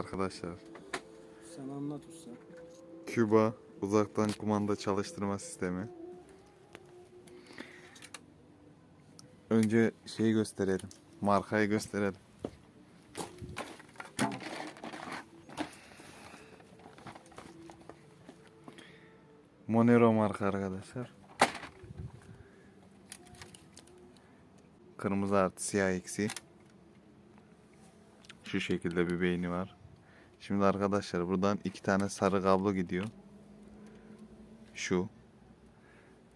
arkadaşlar. Sen anlat usta. Küba uzaktan kumanda çalıştırma sistemi. Önce şeyi gösterelim. Markayı gösterelim. Monero marka arkadaşlar. Kırmızı artı siyah eksi. Şu şekilde bir beyni var. Şimdi arkadaşlar buradan iki tane sarı kablo gidiyor. Şu.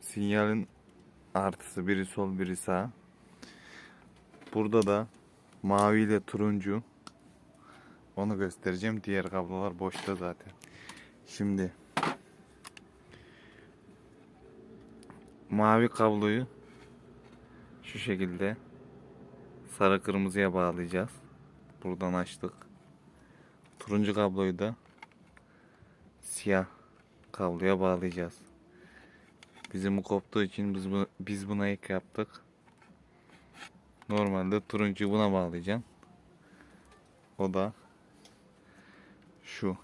Sinyalin artısı biri sol biri sağ. Burada da mavi ile turuncu. Onu göstereceğim. Diğer kablolar boşta zaten. Şimdi mavi kabloyu şu şekilde sarı kırmızıya bağlayacağız. Buradan açtık. Turuncu kabloyu da siyah kabloya bağlayacağız. Bizim bu koptuğu için biz, biz buna ek yaptık. Normalde turuncuyu buna bağlayacağım. O da şu.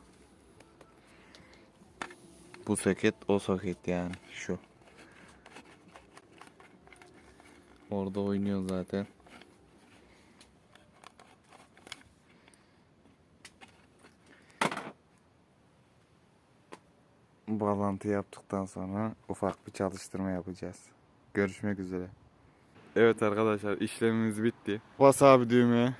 Bu soket o soket yani şu. Orada oynuyor zaten. Bağlantı yaptıktan sonra ufak bir çalıştırma yapacağız. Görüşmek üzere. Evet arkadaşlar işlemimiz bitti. Bas abi düğmeye.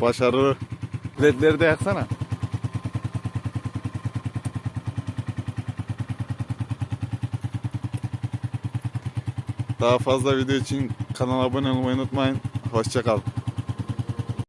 Başarılı. Ledleri de yaksana. Daha fazla video için kanala abone olmayı unutmayın. Hoşçakalın.